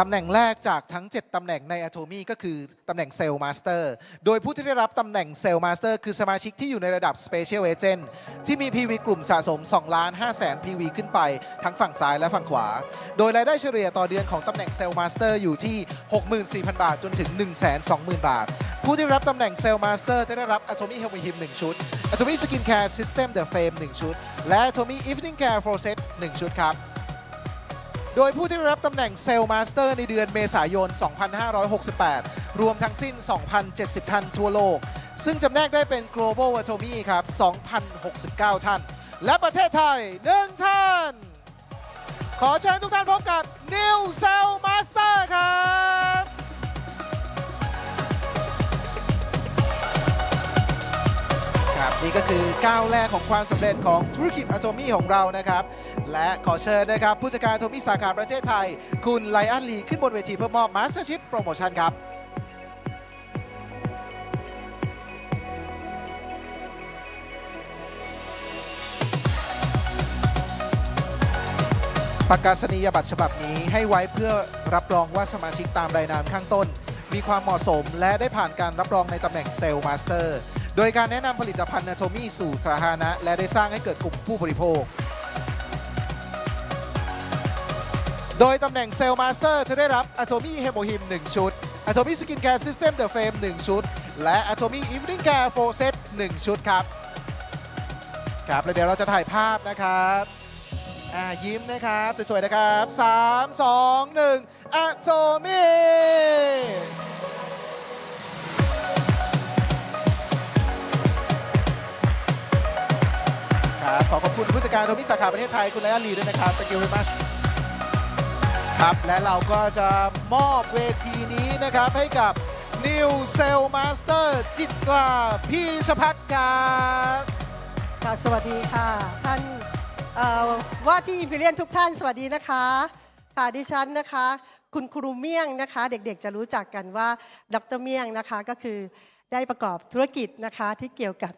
ตำแหน่งแรกจากทั้ง 7 ตำแหน่งใน Atomy ก็คือ ตำแหน่งเซลล์มาสเตอร์ โดยผู้ที่ได้รับตำแหน่งเซลล์มาสเตอร์คือสมาชิกที่อยู่ในระดับ Special Agent ที่มี PV กลุ่มสะสม 2 ล้าน5แสน PV ขึ้นไป ทั้งฝั่งซ้ายและฝั่งขวา โดยรายได้เฉลี่ยต่อเดือนของตำแหน่งเซลล์มาสเตอร์อยู่ที่ 64,000 บาท จนถึง 120,000 บาท ผู้ที่รับตำแหน่งเซลล์มาสเตอร์จะได้รับ Atomy Help Me Him 1ชุด Atomy Skin Care System The Frame 1ชุด และ Atomy Evening Care Pro Set 1ชุดครับ โดยผู้ที่ได้รับตำแหน่งเซลล์มาสเตอร์ในเดือนเมษายน 2568 รวมทั้งสิ้น 2,070 ท่านทั่วโลก ซึ่งจำแนกได้เป็น Global Atomy ครับ 2,069 ท่าน และประเทศไทย 1 ท่าน ขอเชิญทุกท่านพบกับ New Cell Master ครับ นี่ก็คือก้าวแรกของความสำเร็จของธุรกิจอโ m มี่ของเรานะครับ และขอเชิญนะครับผู้จัดการอโ m มี่สาขาประเทศไทย คุณไลอันลีขึ้นบนเวทีเพื่อมอบ Mastership Promotion ครับประกาศนียบัตรฉบับนี้ให้ไว้เพื่อรับรองว่าสมาชิกตามรายนามข้างต้น มีความเหมาะสมและได้ผ่านการรับรองในตำแหน่งเซลล์มาสเตอร์ โดยการแนะนำผลิตภัณฑ์นาโทมี่สู่สาธารณะ และได้สร้างให้เกิดกลุ่มผู้บริโภค โดยตำแหน่งเซลล์มาสเตอร์จะได้รับ Atomy Hemo Him 1ชุด Atomy Skin Care System The Frame 1ชุด และ Atomy Evening Care Full Set 1ชุดครับ ครับ แล้วเดี๋ยวเราจะถ่ายภาพนะครับอ่ายิ้มนะครับ สวย ๆ นะครับ 3 2 1 Atomy ครับ ขอขอบคุณผู้จัดการโทมิสาขาประเทศไทยคุณไลอาลีด้วยนะครับ thank you very much ครับและเราก็จะมอบเวทีนี้นะครับให้กับ New Cell Master จิตราพี่ชพัฒน์ครับครับสวัสดีค่ะ ท่านว่าที่อิมพีเรียนทุกท่านสวัสดีนะคะ ค่ะดิฉันนะคะ คุณครูเมี่ยงนะคะ เด็กๆจะรู้จักกันว่าดรเมี่ยงนะคะก็คือได้ประกอบธุรกิจนะคะที่เกี่ยวกับ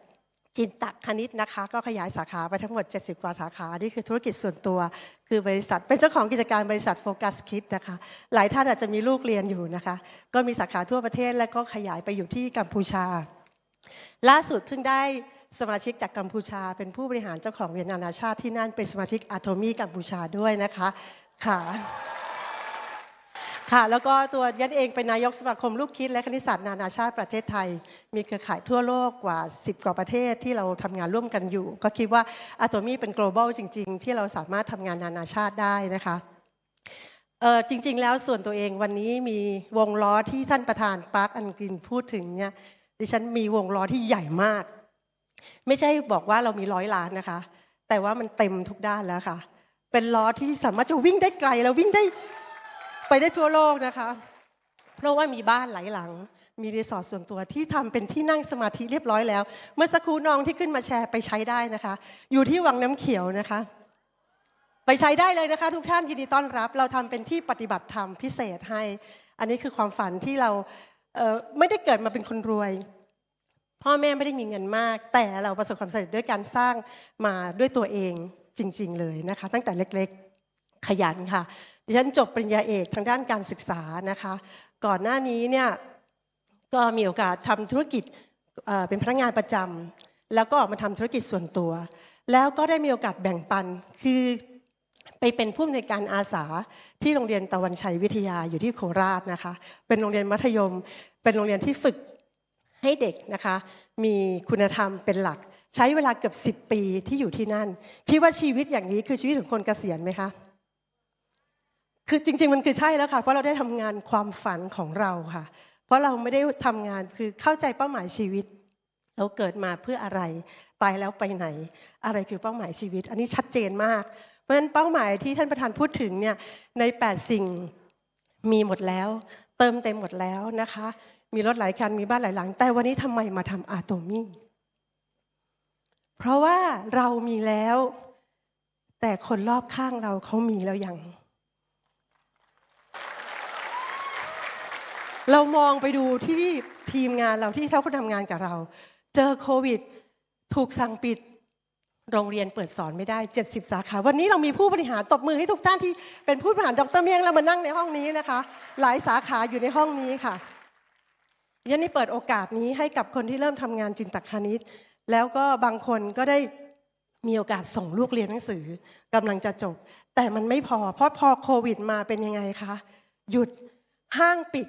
จินตะคณิตนะคะ ก็ขยายสาขาไปทั้งหมด 70 กว่าสาขา นี่คือธุรกิจส่วนตัว คือบริษัท เป็นเจ้าของกิจการบริษัทโฟกัสคิดนะคะ หลายท่านอาจจะมีลูกเรียนอยู่นะคะ ก็มีสาขาทั่วประเทศ และก็ขยายไปอยู่ที่กัมพูชา ล่าสุดเพิ่งได้สมาชิกจากกัมพูชา เป็นผู้บริหารเจ้าของเรียนนานาชาติที่นั่นเป็นสมาชิกอาโทมีกัมพูชาด้วยนะคะค่ะ ค่ะ แล้วก็ตัวยันเองเป็นนายกสมาคมลูกคิดและคณิตศาสตร์นานาชาติประเทศไทย มีเครือข่ายทั่วโลกกว่า 10 กว่าประเทศที่เราทำงานร่วมกันอยู่ ก็คิดว่าอาโทมีเป็น global จริง ๆ ที่เราสามารถทำงานนานาชาติได้นะคะเออจริง ๆ แล้วส่วนตัวเองวันนี้มีวงล้อที่ท่านประธานปาร์คอันกินพูดถึงเนี่ยดิฉันมีวงล้อที่ใหญ่มาก ไม่ใช่บอกว่าเรามีร้อยล้านนะคะ แต่ว่ามันเต็มทุกด้านแล้วค่ะ เป็นล้อที่สามารถจะวิ่งได้ไกลแล้ววิ่งได้ ไปได้ทั่วโลกนะคะ เพราะว่ามีบ้านหลายหลัง มีรีสอร์ทส่วนตัวที่ทำเป็นที่นั่งสมาธิเรียบร้อยแล้ว เมื่อสักครู่น้องที่ขึ้นมาแชร์ไปใช้ได้นะคะ อยู่ที่วังน้ำเขียวนะคะ ไปใช้ได้เลยนะคะ ทุกท่านยินดีต้อนรับ เราทำเป็นที่ปฏิบัติธรรมพิเศษให้ อันนี้คือความฝันที่เราเออไม่ได้เกิดมาเป็นคนรวยพ่อแม่ไม่ได้มีเงินมาก แต่เราประสบความสำเร็จด้วยการสร้างมาด้วยตัวเองจริง ๆ เลยนะคะ ตั้งแต่เล็กๆขยันค่ะ ดิฉันจบปริญญาเอกทางด้านการศึกษานะคะ ก่อนหน้านี้เนี่ยก็มีโอกาสทำธุรกิจเอ่อเป็นพนักงานประจำแล้วก็ออกมาทำธุรกิจส่วนตัว แล้วก็ได้มีโอกาสแบ่งปันคือไปเป็นผู้อำนวยการอาสาที่โรงเรียนตะวันชัยวิทยาอยู่ที่โคราชนะคะ เป็นโรงเรียนมัธยม เป็นโรงเรียนที่ฝึกให้เด็กนะคะ มีคุณธรรมเป็นหลัก ใช้เวลาเกือบ 10 ปีที่อยู่ที่นั่น คิดว่าชีวิตอย่างนี้คือชีวิตของคนเกษียณไหมคะ คือจริง ๆ มันคือใช่แล้วค่ะ เพราะเราได้ทำงานความฝันของเราค่ะ เพราะเราไม่ได้ทำงานคือเข้าใจเป้าหมายชีวิต เราเกิดมาเพื่ออะไร ตายแล้วไปไหน อะไรคือเป้าหมายชีวิต อันนี้ชัดเจนมาก เพราะฉะนั้นเป้าหมายที่ท่านประธานพูดถึงเนี่ยใน 8 สิ่งมีหมดแล้ว เติมเต็มหมดแล้วนะคะ มีรถหลายคันมีบ้านหลายหลัง แต่วันนี้ทำไมมาทำอาโตมี่เพราะว่าเรามีแล้ว แต่คนรอบข้างเราเขามีแล้วยัง เรามองไปดูที่ทีมงานเราที่เขาทำงานกับเรา เจอโควิด ถูกสั่งปิด โรงเรียนเปิดสอนไม่ได้ 70 สาขา วันนี้เรามีผู้บริหารตบมือให้ทุกท่านที่เป็นผู้บริหารดรเมียงแล้วมานั่งในห้องนี้นะคะ หลายสาขาอยู่ในห้องนี้ค่ะยันนี่เปิดโอกาสนี้ให้กับคนที่เริ่มทำงานจินตคณิต แล้วก็บางคนก็ได้มีโอกาสส่งลูกเรียนหนังสือกำลังจะจบ แต่มันไม่พอ เพราะพอโควิดมาเป็นยังไงคะ หยุดห้างปิด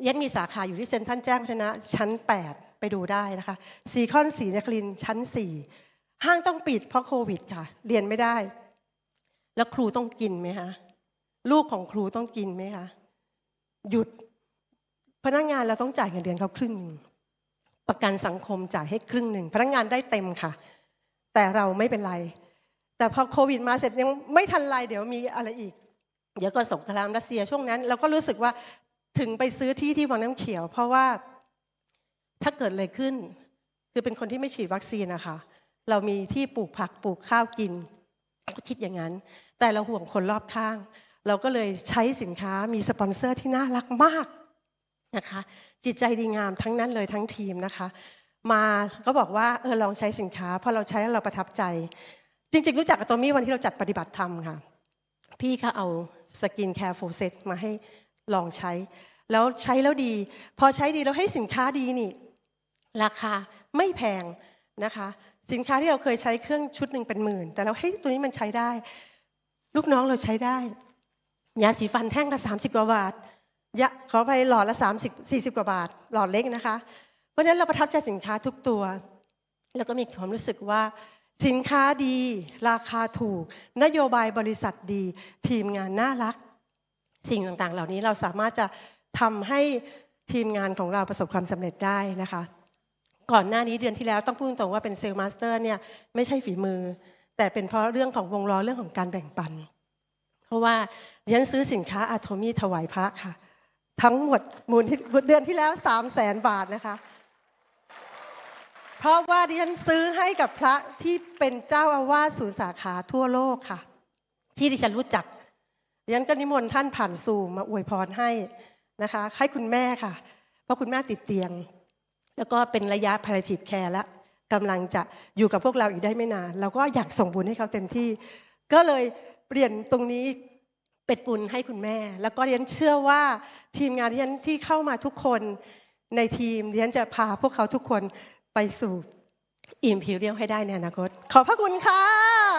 เยันมีสาขาอยู่ที่เซ็นทรัลแจ้งวัฒนะชั้น 8 ไปดูได้นะคะซีคอนสีนครินชั้น 4 ห้างต้องปิดเพราะโควิดค่ะ เรียนไม่ได้ แล้วครูต้องกินไหมคะลูกของครูต้องกินไหมคะหยุดพนักงานเราต้องจ่ายเงินเดือนเขาครึ่งหนึ่งประกันสังคมจ่ายให้ครึ่งหนึ่งพนักงานได้เต็มค่ะ แต่เราไม่เป็นไร แต่พอโควิดมาเสร็จยังไม่ทันไรเดี๋ยวมีอะไรอีก เดี๋ยวก็สงครามรัสเซียช่วงนั้น เราก็รู้สึกว่า ถึงไปซื้อที่ที่วังน้ำเขียว เพราะว่าถ้าเกิดอะไรขึ้น คือเป็นคนที่ไม่ฉีดวัคซีนนะคะเรามีที่ปลูกผักปลูกข้าวกินก็คิดอย่างนั้น แต่เราห่วงคนรอบข้าง เราก็เลยใช้สินค้ามีสปอนเซอร์ที่น่ารักมากนะคะ จิตใจดีงามทั้งนั้นเลยทั้งทีมนะคะ มาก็บอกว่าเออลองใช้สินค้าพอเราใช้เราประทับใจ จริง ๆ รู้จักกับตัวมี่วันที่เราจัดปฏิบัติธรรมค่ะ พี่เขาเอาสกินแคร์โฟเซตมาให้ ลองใช้ แล้วใช้แล้วดี พอใช้ดีแล้วให้สินค้าดีนี่ ราคาไม่แพงนะคะ สินค้าที่เราเคยใช้เครื่องชุดหนึ่งเป็นหมื่น แต่เราให้ตัวนี้มันใช้ได้ ลูกน้องเราใช้ได้ยาสีฟันแท่งละ30กว่าบาทยาขอไปหลอดละ30 40กว่าบาท หลอดเล็กนะคะ เพราะนั้นเราประทับใจสินค้าทุกตัว แล้วก็มีความรู้สึกว่าสินค้าดี ราคาถูก นโยบายบริษัทดี ทีมงานน่ารัก สิ่งต่างๆ เหล่านี้เราสามารถจะทำให้ทีมงานของเราประสบความสำเร็จได้นะคะ ก่อนหน้านี้เดือนที่แล้วต้องพูดตรงว่าเป็นเซลล์มาสเตอร์เนี่ยไม่ใช่ฝีมือ แต่เป็นเพราะเรื่องของวงล้อเรื่องของการแบ่งปัน เพราะว่าดิฉันซื้อสินค้าอะโทมีถวายพระค่ะ ทั้งหมดมูลที่เดือนที่แล้ว 3 0 0แสนบาทนะคะเพราะว่าดิฉันซื้อให้กับพระที่เป็นเจ้าอาวาสศูนย์สาขาทั่วโลกค่ะ ที่ดิฉันรู้จัก ดิฉันก็นิมนต์ท่านผ่านซูมมาอวยพรให้นะคะให้คุณแม่ค่ะ เพราะคุณแม่ติดเตียง แล้วก็เป็นระยะ palliative care แล้วกำลังจะอยู่กับพวกเราอีกได้ไม่นาน เราก็อยากส่งบุญให้เขาเต็มที่ ก็เลยเปลี่ยนตรงนี้เป็นบุญให้คุณแม่ แล้วก็เรียนเชื่อว่าทีมงานที่ฉันที่เข้ามาทุกคนในทีมเรียนจะพาพวกเขาทุกคนไปสู่อิมพีเรียลให้ได้ในอนาคต ขอบพระคุณค่ะ